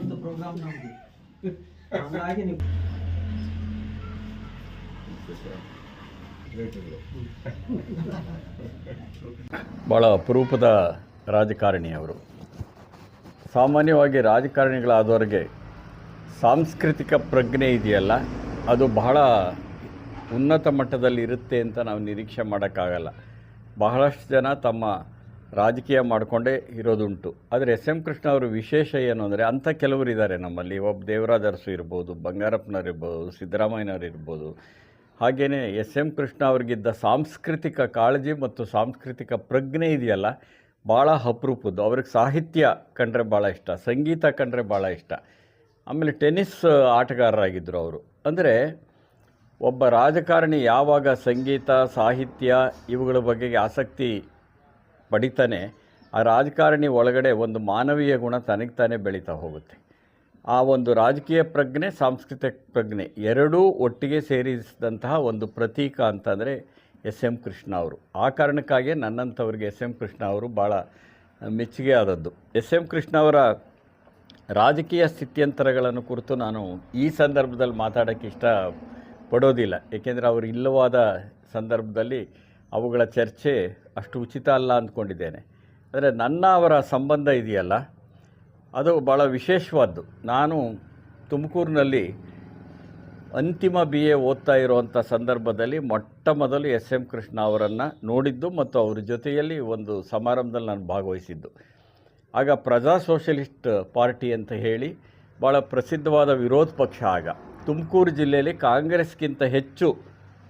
ಒಂದು ಪ್ರೋಗ್ರಾಮ್ ನೀವು ಭಾಳ ಅಪರೂಪದ ರಾಜಕಾರಣಿ ಅವರು. ಸಾಮಾನ್ಯವಾಗಿ ರಾಜಕಾರಣಿಗಳಾದವರಿಗೆ ಸಾಂಸ್ಕೃತಿಕ ಪ್ರಜ್ಞೆ ಇದೆಯಲ್ಲ, ಅದು ಬಹಳ ಉನ್ನತ ಮಟ್ಟದಲ್ಲಿ ಇರುತ್ತೆ ಅಂತ ನಾವು ನಿರೀಕ್ಷೆ ಮಾಡೋಕ್ಕಾಗಲ್ಲ. ಬಹಳಷ್ಟು ಜನ ತಮ್ಮ ರಾಜಕೀಯ ಮಾಡಿಕೊಂಡೇ ಇರೋದುಂಟು. ಆದರೆ ಎಸ್ ಎಂ ಕೃಷ್ಣ ಅವರು ವಿಶೇಷ ಏನು ಅಂದರೆ ಅಂಥ ಕೆಲವರು ಇದ್ದಾರೆ ನಮ್ಮಲ್ಲಿ. ಒಬ್ಬ ದೇವರಾಜ ಅರಸು ಇರ್ಬೋದು, ಬಂಗಾರಪ್ಪನವ್ರು ಇರ್ಬೋದು, ಸಿದ್ದರಾಮಯ್ಯನವ್ರು ಇರ್ಬೋದು. ಹಾಗೆಯೇ ಎಸ್ ಎಂ ಕೃಷ್ಣ ಅವ್ರಿಗಿದ್ದ ಸಾಂಸ್ಕೃತಿಕ ಕಾಳಜಿ ಮತ್ತು ಸಾಂಸ್ಕೃತಿಕ ಪ್ರಜ್ಞೆ ಇದೆಯಲ್ಲ ಭಾಳ ಅಪರೂಪದ್ದು. ಅವ್ರಿಗೆ ಸಾಹಿತ್ಯ ಕಂಡ್ರೆ ಭಾಳ ಇಷ್ಟ, ಸಂಗೀತ ಕಂಡ್ರೆ ಭಾಳ ಇಷ್ಟ. ಆಮೇಲೆ ಟೆನ್ನಿಸ್ ಆಟಗಾರರಾಗಿದ್ದರು ಅವರು. ಅಂದರೆ ಒಬ್ಬ ರಾಜಕಾರಣಿ ಯಾವಾಗ ಸಂಗೀತ, ಸಾಹಿತ್ಯ ಇವುಗಳ ಬಗ್ಗೆ ಆಸಕ್ತಿ ಪಡಿತಾನೆ, ಆ ರಾಜಕಾರಣಿ ಒಳಗಡೆ ಒಂದು ಮಾನವೀಯ ಗುಣ ತನಗೆ ತಾನೇ ಬೆಳೀತಾ ಹೋಗುತ್ತೆ. ಆ ಒಂದು ರಾಜಕೀಯ ಪ್ರಜ್ಞೆ, ಸಾಂಸ್ಕೃತಿಕ ಪ್ರಜ್ಞೆ ಎರಡೂ ಒಟ್ಟಿಗೆ ಸೇರಿಸಿದಂತಹ ಒಂದು ಪ್ರತೀಕ ಅಂತಂದರೆ ಎಸ್ ಎಂ ಕೃಷ್ಣ ಅವರು. ಆ ಕಾರಣಕ್ಕಾಗಿ ನನ್ನಂಥವ್ರಿಗೆ ಎಸ್ ಎಂ ಕೃಷ್ಣ ಅವರು ಭಾಳ ಮೆಚ್ಚುಗೆ ಆದದ್ದು. ಎಸ್ ಎಂ ಕೃಷ್ಣ ಅವರ ರಾಜಕೀಯ ಸ್ಥಿತ್ಯಂತರಗಳನ್ನು ಕುರಿತು ನಾನು ಈ ಸಂದರ್ಭದಲ್ಲಿ ಮಾತಾಡೋಕ್ಕೆ ಇಷ್ಟ ಪಡೋದಿಲ್ಲ ಏಕೆಂದರೆ ಅವರು ಇಲ್ಲವಾದ ಸಂದರ್ಭದಲ್ಲಿ ಅವುಗಳ ಚರ್ಚೆ ಅಷ್ಟು ಉಚಿತ ಅಲ್ಲ ಅಂದ್ಕೊಂಡಿದ್ದೇನೆ. ಅಂದರೆ ನನ್ನ ಅವರ ಸಂಬಂಧ ಇದೆಯಲ್ಲ, ಅದು ಭಾಳ ವಿಶೇಷವಾದ್ದು. ನಾನು ತುಮಕೂರಿನಲ್ಲಿ ಅಂತಿಮ ಬಿ ಎ ಓದ್ತಾ ಇರುವಂಥ ಸಂದರ್ಭದಲ್ಲಿ ಮೊಟ್ಟ ಮೊದಲು ಎಸ್ ಎಂ ಕೃಷ್ಣ ಅವರನ್ನು ನೋಡಿದ್ದು ಮತ್ತು ಅವ್ರ ಜೊತೆಯಲ್ಲಿ ಒಂದು ಸಮಾರಂಭದಲ್ಲಿ ನಾನು ಭಾಗವಹಿಸಿದ್ದು. ಆಗ ಪ್ರಜಾ ಸೋಷಲಿಸ್ಟ್ ಪಾರ್ಟಿ ಅಂತ ಹೇಳಿ ಭಾಳ ಪ್ರಸಿದ್ಧವಾದ ವಿರೋಧ ಪಕ್ಷ ಆಗ. ತುಮಕೂರು ಜಿಲ್ಲೆಯಲ್ಲಿ ಕಾಂಗ್ರೆಸ್ಗಿಂತ ಹೆಚ್ಚು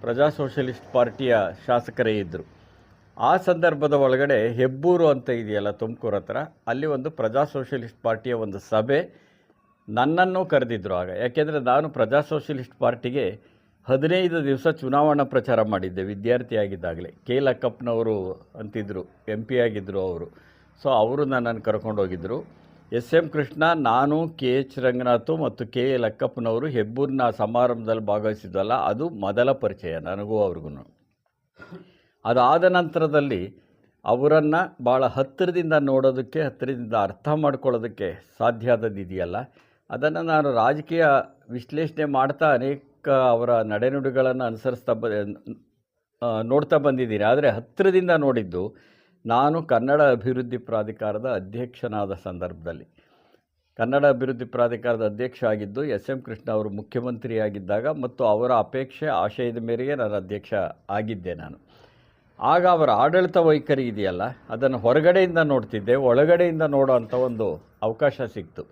ಪ್ರಜಾ ಸೋಷಲಿಸ್ಟ್ ಪಾರ್ಟಿಯ ಶಾಸಕರೇ ಇದ್ದರು ಆ ಸಂದರ್ಭದ ಒಳಗಡೆ ಹೆಬ್ಬೂರು ಅಂತ ಇದೆಯಲ್ಲ ತುಮಕೂರು ಹತ್ರ, ಅಲ್ಲಿ ಒಂದು ಪ್ರಜಾ ಸೋಷಲಿಸ್ಟ್ ಪಾರ್ಟಿಯ ಒಂದು ಸಭೆ ನನ್ನನ್ನು ಕರೆದಿದ್ದರು ಆಗ. ಯಾಕೆಂದರೆ ನಾನು ಪ್ರಜಾ ಸೋಷಲಿಸ್ಟ್ ಪಾರ್ಟಿಗೆ ಹದಿನೈದು ದಿವಸ ಚುನಾವಣಾ ಪ್ರಚಾರ ಮಾಡಿದ್ದೆ, ವಿದ್ಯಾರ್ಥಿಯಾಗಿದ್ದಾಗಲೇ. ಕೆ ಲಕ್ಕಪ್ಪನವರು ಅಂತಿದ್ದರು ಎಂ ಪಿ ಆಗಿದ್ದರು ಅವರು. ಸೊ ಅವರು ನನ್ನನ್ನು ಕರ್ಕೊಂಡೋಗಿದ್ದರು ಎಸ್ ಎಂ ಕೃಷ್ಣ, ನಾನು ಕೆ. ಎಚ್. ರಂಗನಾಥು ಮತ್ತು ಕೆ. ಎ ಲಕ್ಕಪ್ಪನವರು ಹೆಬ್ಬೂರಿನ ಸಮಾರಂಭದಲ್ಲಿ ಭಾಗವಹಿಸಿದ್ವಲ್ಲ ಅದು ಮೊದಲ ಪರಿಚಯ ನನಗೂ ಅವ್ರಿಗೂ ಅದಾದ ನಂತರದಲ್ಲಿ ಅವರನ್ನು ಭಾಳ ಹತ್ತಿರದಿಂದ ನೋಡೋದಕ್ಕೆ, ಹತ್ತಿರದಿಂದ ಅರ್ಥ ಮಾಡ್ಕೊಳ್ಳೋದಕ್ಕೆ ಸಾಧ್ಯ ಆದದ್ದಿದೆಯಲ್ಲ ಅದನ್ನು ನಾನು ರಾಜಕೀಯ ವಿಶ್ಲೇಷಣೆ ಮಾಡ್ತಾ ಅನೇಕ ಅವರ ನಡೆನುಡಿಗಳನ್ನು ಅನುಸರಿಸ್ತಾ ಬ ನೋಡ್ತಾ ಬಂದಿದ್ದೀನಿ. ಆದರೆ ಹತ್ತಿರದಿಂದ ನೋಡಿದ್ದು ನಾನು ಕನ್ನಡ ಅಭಿವೃದ್ಧಿ ಪ್ರಾಧಿಕಾರದ ಅಧ್ಯಕ್ಷನಾದ ಸಂದರ್ಭದಲ್ಲಿ. ಕನ್ನಡ ಅಭಿವೃದ್ಧಿ ಪ್ರಾಧಿಕಾರದ ಅಧ್ಯಕ್ಷ ಆಗಿದ್ದು, ಎಸ್. ಎಂ. ಕೃಷ್ಣ ಅವರು ಮುಖ್ಯಮಂತ್ರಿಯಾಗಿದ್ದಾಗ ಮತ್ತು ಅವರ ಅಪೇಕ್ಷೆ ಆಶಯದ ಮೇರೆಗೆ ನಾನು ಅಧ್ಯಕ್ಷ ಆಗಿದ್ದೆ ನಾನು. ಆಗ ಅವರ ಆಡಳಿತ ವೈಖರಿ ಇದೆಯಲ್ಲ, ಅದನ್ನು ಹೊರಗಡೆಯಿಂದ ನೋಡ್ತಿದ್ದೆ, ಒಳಗಡೆಯಿಂದ ನೋಡೋ ಒಂದು ಅವಕಾಶ ಸಿಕ್ತು.